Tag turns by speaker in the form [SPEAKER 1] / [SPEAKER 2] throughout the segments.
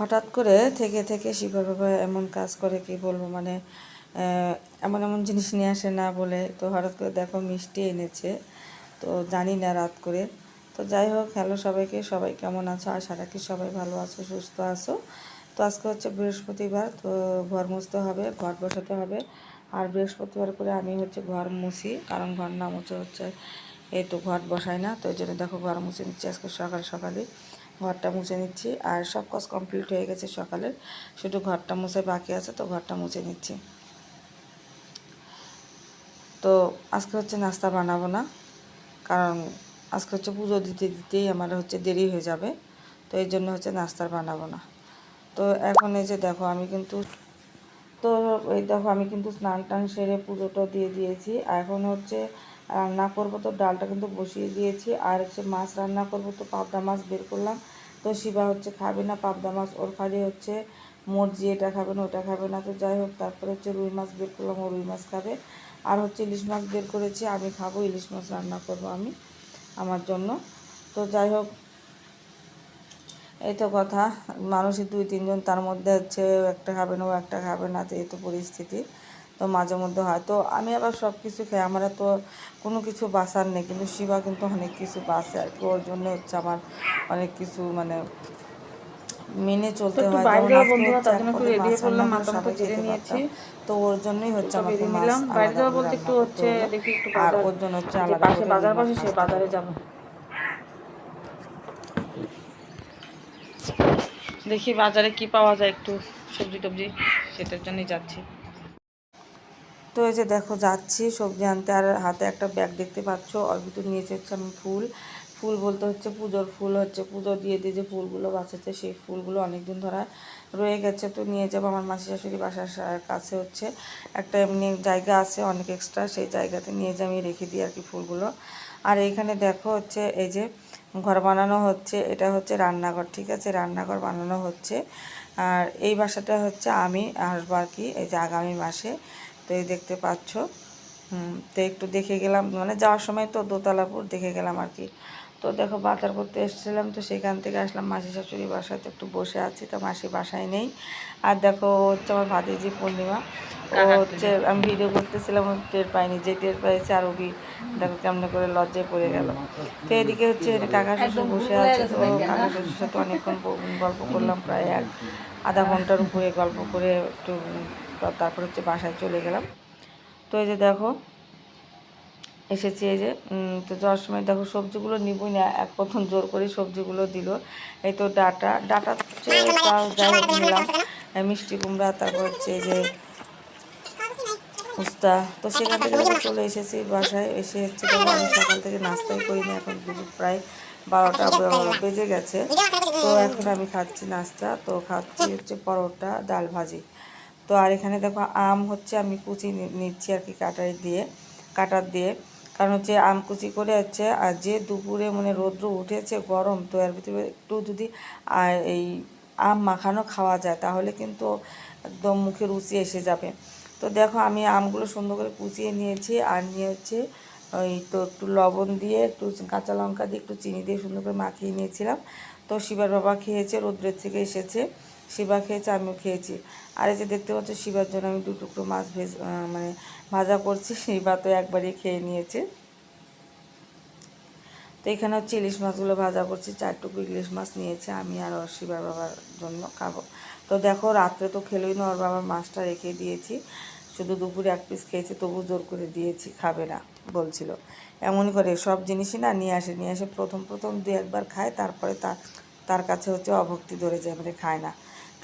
[SPEAKER 1] হঠাৎ করে থেকে থেকে শিবা বাবা এমন কাজ করে কি বলব? মানে এমন এমন জিনিস নিয়ে আসে না বলে। তো হঠাৎ করে দেখো মিষ্টি এনেছে। তো জানি না রাত করে। তো যাই হোক, হ্যালো সবাইকে। সবাই কেমন আছো? আশা রাখি সবাই ভালো আছো, সুস্থ আছো। তো আজকে হচ্ছে বৃহস্পতিবার। তো ঘর মুছতে হবে, ঘর বসাতে হবে। আর বৃহস্পতিবার করে আমি হচ্ছে ঘর মুছি। কারণ ঘর না মুছে হচ্ছে এই তো ঘর বসাই না। তো এই জন্য দেখো ঘর মুছে নিচ্ছি আজকে সকাল সকালে ঘরটা মুছে নিচ্ছি। আর সব কাজ কমপ্লিট হয়ে গেছে সকালের শুধু ঘরটা মুছে বাকি আছে, তো ঘরটা মুছে নিচ্ছি। তো আজকে হচ্ছে নাস্তা বানাবো না। কারণ আজকে হচ্ছে পুজো দিতে দিতেই আমার হচ্ছে দেরি হয়ে যাবে। তো এই জন্য হচ্ছে নাস্তার বানাবো না। তো এখন এই যে দেখো আমি কিন্তু, তো এই দেখো আমি কিন্তু স্নান টান সেরে পুজোটা দিয়ে দিয়েছি। এখন হচ্ছে রান্না করব। তো ডালটা কিন্তু বসিয়ে দিয়েছি। আর হচ্ছে মাছ রান্না করব। তো পাবদা মাছ বের করলাম। তো শিবা হচ্ছে খাবে না। পাবদা মাছ ওর খালি হচ্ছে মর্জি, এটা খাবে না, ওটা খাবে না। তো যাই হোক, তারপরে হচ্ছে রুই মাছ বের করলাম, ও রুই মাছ খাবে। আর হচ্ছে ইলিশ মাছ বের করেছি, আমি খাব, ইলিশ মাছ রান্না করব আমি, আমার জন্য। তো যাই হোক, এই তো কথা। মানুষের দুই তিনজন, তার মধ্যে হচ্ছে একটা খাবে না, ও একটা খাবে না, তো এই তো পরিস্থিতি। তো মাঝে মধ্যে হয়। তো আমি আবার সব কিছু খাই। আমার তো কোনো কিছু বাসার নেই কিন্তু শিবা কিন্তু অনেক কিছু বাসে আর কি। ওর জন্য হচ্ছে আমার অনেক কিছু মানে মেনে চলতে হয়। তো ওর জন্যই হচ্ছে আমাকে
[SPEAKER 2] বেরিয়ে
[SPEAKER 1] মাছ
[SPEAKER 2] নিলাম। বাইরে
[SPEAKER 1] আলাদা
[SPEAKER 2] বলতে একটু হচ্ছে দেখি একটু
[SPEAKER 1] আর ওর জন্য হচ্ছে আলাদা
[SPEAKER 2] পাশে বাজার পাশে সে বাজারে যাব। দেখি বাজারে কি পাওয়া যায় একটু সবজি টবজি সেটার জন্যই যাচ্ছি।
[SPEAKER 1] তো এই যে দেখো, যাচ্ছি সবজি আনতে। আর হাতে একটা ব্যাগ দেখতে পাচ্ছ ওর ভিতর নিয়েছে হচ্ছে আমি ফুল। ফুল বলতে হচ্ছে পুজোর ফুল হচ্ছে। পুজো দিয়ে দিয়ে যে ফুলগুলো বাঁচাচ্ছে সেই ফুলগুলো অনেক দিন ধরে রয়ে গেছে। তো নিয়ে যাব আমার মাসি শাশুড়ি বাসার কাছে হচ্ছে। একটা এমনি জায়গা আছে, অনেক এক্সট্রা সেই জায়গাতে নিয়ে যে আমি রেখে দিই আর কি ফুলগুলো। আর এইখানে দেখো হচ্ছে, এই যে ঘর বানানো হচ্ছে। এটা হচ্ছে রান্নাঘর, ঠিক আছে? রান্নাঘর বানানো হচ্ছে। আর এই বাসাটা হচ্ছে আমি আসব আর কি, এই যে আগামী মাসে। তো এই দেখতে পাচ্ছ। তো একটু দেখে গেলাম মানে যাওয়ার সময় তো দোতলাপুর দেখে গেলাম আর কি। তো দেখো বাজার করতে এসেছিলাম তো সেখান থেকে আসলাম মাসি শাশুড়ি বাসায় তো একটু বসে আছি তো মাসি বাসায় নেই। আর দেখো হচ্ছে আমার ভাতিজি পূর্ণিমা। ও হচ্ছে আমি ভিডিও করতেছিলাম ও টের পাইনি যে টের পাইছে আর ওবি দেখো কেমন করে লজ্জায় পড়ে গেল। তো এদিকে হচ্ছে কাকা শ্বশুর বসে আছে তো কাকা শ্বশুর সাথে অনেকক্ষণ গল্প করলাম প্রায় এক আধা ঘণ্টার উপরে গল্প করে একটু তারপর হচ্ছে বাসায় চলে গেলাম। তো এই যে দেখো এসেছি এই যে তো যাওয়ার সময় দেখো সবজিগুলো নিবই না এক প্রথম জোর করে সবজিগুলো দিল। এই তো ডাটা ডাটা যাই হোক নিলাম। মিষ্টি কুমড়া তারপর হচ্ছে এই যে উস্তা তো সেখান থেকে চলে এসেছি বাসায় এসে হচ্ছে আমি সকাল থেকে নাস্তাই করিনি এখন দুপুর প্রায় বারোটা বে- বেজে গেছে। তো এখন আমি খাচ্ছি নাস্তা তো খাচ্ছি হচ্ছে পরোটা ডাল ভাজি। তো আর এখানে দেখো আম হচ্ছে আমি কুচি নিচ্ছি আর কি কাটারি দিয়ে, কাটার দিয়ে। কারণ হচ্ছে আম কুচি করে হচ্ছে, আর যে দুপুরে মানে রৌদ্র উঠেছে, গরম, তো এর ভিতরে একটু যদি এই আম মাখানো খাওয়া যায়, তাহলে কিন্তু একদম মুখে রুচি এসে যাবে। তো দেখো আমি আমগুলো সুন্দর করে কুচিয়ে নিয়েছি, আর নিয়ে হচ্ছে ওই তো একটু লবণ দিয়ে, একটু কাঁচা লঙ্কা দিয়ে, একটু চিনি দিয়ে সুন্দর করে মাখিয়ে নিয়েছিলাম। তো শিবার বাবা খেয়েছে, রোদ্রের থেকে এসেছে। শিবা খেয়েছে, আমিও খেয়েছি। আর এই যে দেখতে পাচ্ছ শিবার জন্য আমি দু টুকরো মাছ ভেজ মানে ভাজা করছি, শিবা তো একবারই খেয়ে নিয়েছে। তো এখানে হচ্ছে ইলিশ মাছগুলো ভাজা করছি, চার টুকরো ইলিশ মাছ নিয়েছে, আমি আর ওর শিবার বাবার জন্য খাব। তো দেখো, রাত্রে তো খেলোই না, ওর বাবার মাছটা রেখে দিয়েছি। শুধু দুপুরে এক পিস খেয়েছে, তবু জোর করে দিয়েছি, খাবে না, বলছিল। এমনই করে, সব জিনিসই না নিয়ে আসে নিয়ে আসে প্রথম প্রথম দু একবার খায়, তারপরে তার তার কাছে হচ্ছে অভক্তি ধরে যায় মানে খায় না।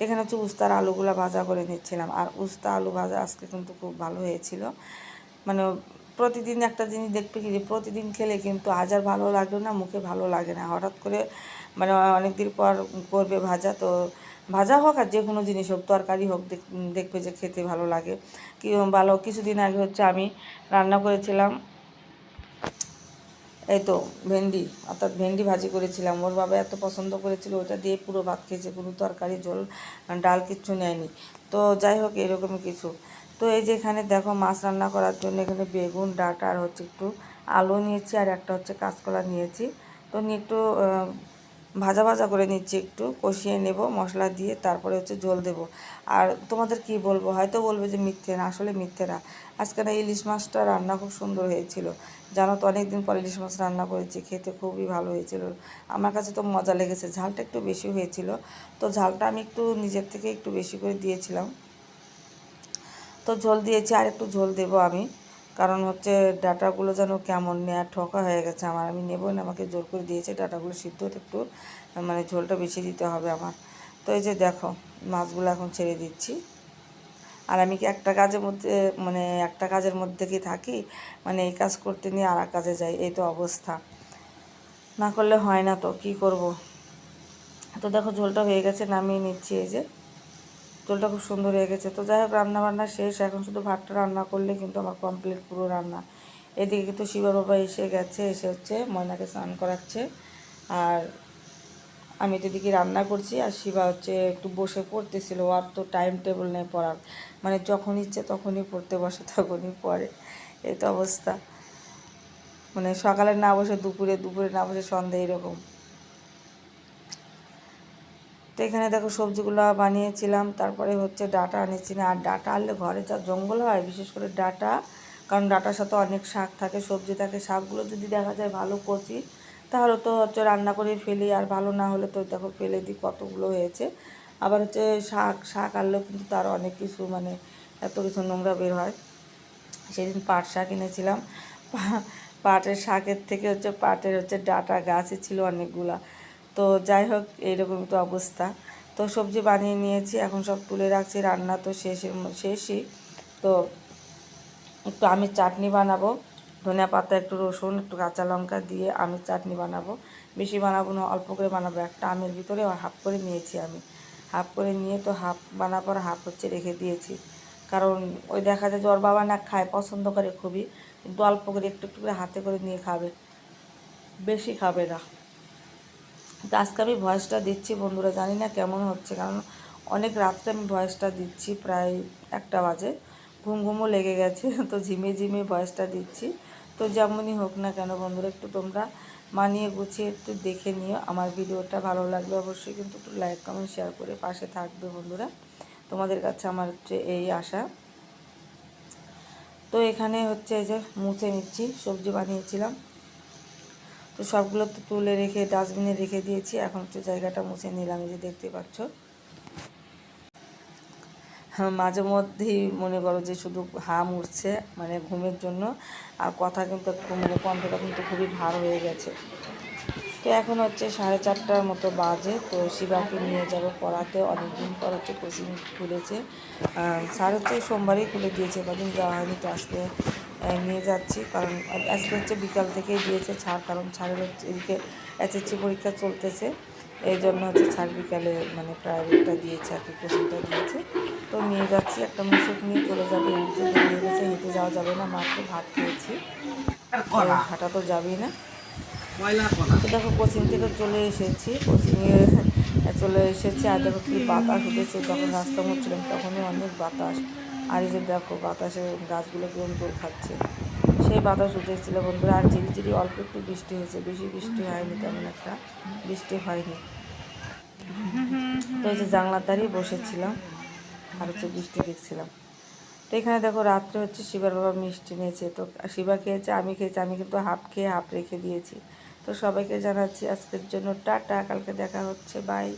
[SPEAKER 1] এখানে হচ্ছে উস্তার আলুগুলো ভাজা করে নিচ্ছিলাম। আর উস্তা আলু ভাজা আজকে কিন্তু খুব ভালো হয়েছিল। মানে প্রতিদিন একটা জিনিস দেখবে কি যে প্রতিদিন খেলে কিন্তু আজ আর ভালো লাগল না, মুখে ভালো লাগে না। হঠাৎ করে মানে অনেক দিন পর করবে ভাজা, তো ভাজা হোক আর যে কোনো জিনিস হোক, তরকারি হোক, দেখ- দেখবে যে খেতে ভালো লাগে। কি ভালো, কিছুদিন আগে হচ্ছে আমি রান্না করেছিলাম এই তো, ভেন্ডি, অর্থাৎ ভেন্ডি ভাজি করেছিলাম। ওর বাবা এত পছন্দ করেছিল, ওটা দিয়ে পুরো ভাত খেয়েছে, কোনো তরকারি, জল, ডাল কিচ্ছু নেয়নি। তো যাই হোক এরকম কিছু। তো এই যে এখানে দেখো মাছ রান্না করার জন্য এখানে বেগুন, ডাটা, আর হচ্ছে একটু আলু নিয়েছি, আর একটা হচ্ছে কাঁচকলা নিয়েছি। তো নিয়ে একটু ভাজা ভাজা করে নিচ্ছি একটু, কষিয়ে নেব, মশলা দিয়ে তারপরে হচ্ছে ঝোল দেব। আর তোমাদের কি বলব? হয়তো বলবে যে মিথ্যে না, আসলে মিথ্যে না। আজকে না ইলিশ মাছটা রান্না খুব সুন্দর হয়েছিল। জানো তো অনেক দিন পর ইলিশ মাছ রান্না করেছি, খেতে খুবই ভালো হয়েছিল। আমার কাছে তো মজা লেগেছে, ঝালটা একটু বেশি হয়েছিল। তো ঝালটা আমি একটু নিজের থেকে একটু বেশি করে দিয়েছিলাম। তো ঝোল দিয়েছি, আর একটু ঝোল দেবো আমি। কারণ হচ্ছে ডাটাগুলো যেন কেমন নেয়া ঠকা হয়ে গেছে আমার। আমি নেব না, আমাকে জোর করে দিয়েছে ডাটাগুলো সিদ্ধ একটু মানে ঝোলটা বেশি দিতে হবে আমার। তো এই যে দেখো, মাছগুলো এখন ছেড়ে দিচ্ছি। আর আমি কি একটা কাজের মধ্যে মানে একটা কাজের মধ্যে কি থাকি? মানে এই কাজ করতে নিয়ে আর কাজে যাই, এই তো অবস্থা। না করলে হয় না তো, কি করব? তো দেখো ঝোলটা হয়ে গেছে, নামিয়ে নিচ্ছি এই যে। ঝোলটা খুব সুন্দর হয়ে গেছে। তো যাই হোক রান্না বান্না শেষ। এখন শুধু ভাতটা রান্না করলে কিন্তু আমার কমপ্লিট পুরো রান্না। এদিকে কিন্তু শিবা বাবা এসে গেছে, এসে হচ্ছে ময়নাকে স্নান করাচ্ছে। আর আমি তো এদিকে রান্না করছি, আর শিবা হচ্ছে একটু বসে পড়তেছিল। আর তো টাইম টেবিল নেই পড়ার। মানে যখন ইচ্ছে তখনই পড়তে বসে, তখনই পড়ে। এই তো অবস্থা। মানে সকালে না বসে, দুপুরে দুপুরে না বসে সন্ধ্যে এরকম। তো এখানে দেখো সবজিগুলো বানিয়েছিলাম, তারপরে হচ্ছে ডাটা আনেছি না আর ডাটা আনলে ঘরে যা জঙ্গল হয়, বিশেষ করে ডাটা, কারণ ডাটার সাথে অনেক শাক থাকে, সবজি থাকে, শাকগুলো যদি দেখা যায় ভালো কচি, তাহলে তো হচ্ছে রান্না করে ফেলি, আর ভালো না হলে তো দেখো ফেলে দিই কতগুলো হয়েছে। আবার হচ্ছে শাক শাক আনলেও কিন্তু তার অনেক কিছু মানে এত কিছু নোংরা বের হয়। সেদিন পাট শাক এনেছিলাম, পাটের শাকের থেকে হচ্ছে পাটের হচ্ছে ডাটা গাছই ছিল অনেকগুলা। তো যাই হোক এইরকমই তো অবস্থা। তো সবজি বানিয়ে নিয়েছি, এখন সব তুলে রাখছি, রান্না তো শেষের শেষই। তো একটু আমি চাটনি বানাবো, ধনিয়া পাতা, একটু রসুন, একটু কাঁচা লঙ্কা দিয়ে আমের চাটনি বানাবো। বেশি বানাবো না, অল্প করে বানাবো, একটা আমের ভিতরে হাফ করে নিয়েছি আমি। হাফ করে নিয়ে তো হাফ বানাবার হাফ হচ্ছে রেখে দিয়েছি। কারণ ওই দেখা যায় ওর বাবা না খায়, পছন্দ করে খুবই। কিন্তু অল্প করে, একটু একটু করে হাতে করে নিয়ে খাবে। বেশি খাবে না। তো আজকে আমি ভয়েসটা দিচ্ছি, বন্ধুরা, জানি না কেমন হচ্ছে, কারণ অনেক রাত্রে আমি ভয়েসটা দিচ্ছি, প্রায় একটা বাজে। ঘুম ঘুমও লেগে গেছে, তো ঝিমে ঝিমে ভয়েসটা দিচ্ছি। তো যেমনই হোক না কেন, বন্ধুরা, একটু তোমরা মানিয়ে গুছিয়ে একটু দেখে নিও আমার ভিডিওটা ভালো লাগলে অবশ্যই কিন্তু একটু লাইক কমেন্ট শেয়ার করে পাশে থাকবে, বন্ধুরা। তোমাদের কাছে আমার হচ্ছে এই আশা। তো এখানে হচ্ছে এই যে মুছে নিচ্ছি, সবজি বানিয়েছিলাম। তো সবগুলো তো তুলে রেখে ডাস্টবিনে রেখে দিয়েছি। এখন হচ্ছে জায়গাটা মুছে নিলাম যে দেখতে পাচ্ছ। হ্যাঁ, মাঝে মধ্যেই মনে করো যে শুধু হাম উঠছে মানে ঘুমের জন্য। আর কথা কিন্তু মানে কণ্ঠটা কিন্তু খুবই ভার হয়ে গেছে। তো এখন হচ্ছে সাড়ে চারটার মতো বাজে তো শিবাকে নিয়ে যাব পড়াতে। অনেকদিন পর হচ্ছে কোচিং খুলেছে। স্যার হচ্ছে সোমবারই খুলে দিয়েছে কদিন যাওয়া হয়নি তো আহ, নিয়ে যাচ্ছি। কারণ আজকে হচ্ছে বিকাল থেকেই দিয়েছে ছাড় কারণ ছাড়ের হচ্ছে এদিকে এসএসসি পরীক্ষা চলতেছে। এই জন্য হচ্ছে ছাড় বিকালে মানে প্রাইভেটটা দিয়েছে আর কি কোচিংটা দিয়েছে। তো নিয়ে যাচ্ছি একটা মুসুক নিয়ে চলে যাবে হেঁটে নিয়ে গেছে হেঁটে যাওয়া যাবে না মাত্র ভাত খেয়েছি। হাঁটা তো যাবেই না। তো দেখো কোচিং থেকে চলে এসেছি কোচিংয়ে চলে এসেছি আর দেখো কি বাতাস উঠেছে যখন রাস্তা মুছছিলাম তখনই অনেক বাতাস। আর এই যে দেখো বাতাসে গাছগুলো কিরম দোল খাচ্ছে। সেই বাতাস উঠেছিল বন্ধুরা, আর ঝিরিঝিরি অল্প একটু বৃষ্টি হয়েছে। বেশি বৃষ্টি হয়নি, তেমন একটা বৃষ্টি হয়নি। তো এই যে জানলার ধারেই বসেছিলাম, আর হচ্ছে বৃষ্টি দেখছিলাম। তো এখানে দেখো রাত্রে হচ্ছে শিবার বাবা মিষ্টি নিয়েছে। তো শিবা খেয়েছে, আমি খেয়েছি, আমি কিন্তু হাফ খেয়ে হাফ রেখে দিয়েছি। তো সবাইকে জানাচ্ছি আজকের জন্য টাটা, কালকে দেখা হচ্ছে বাই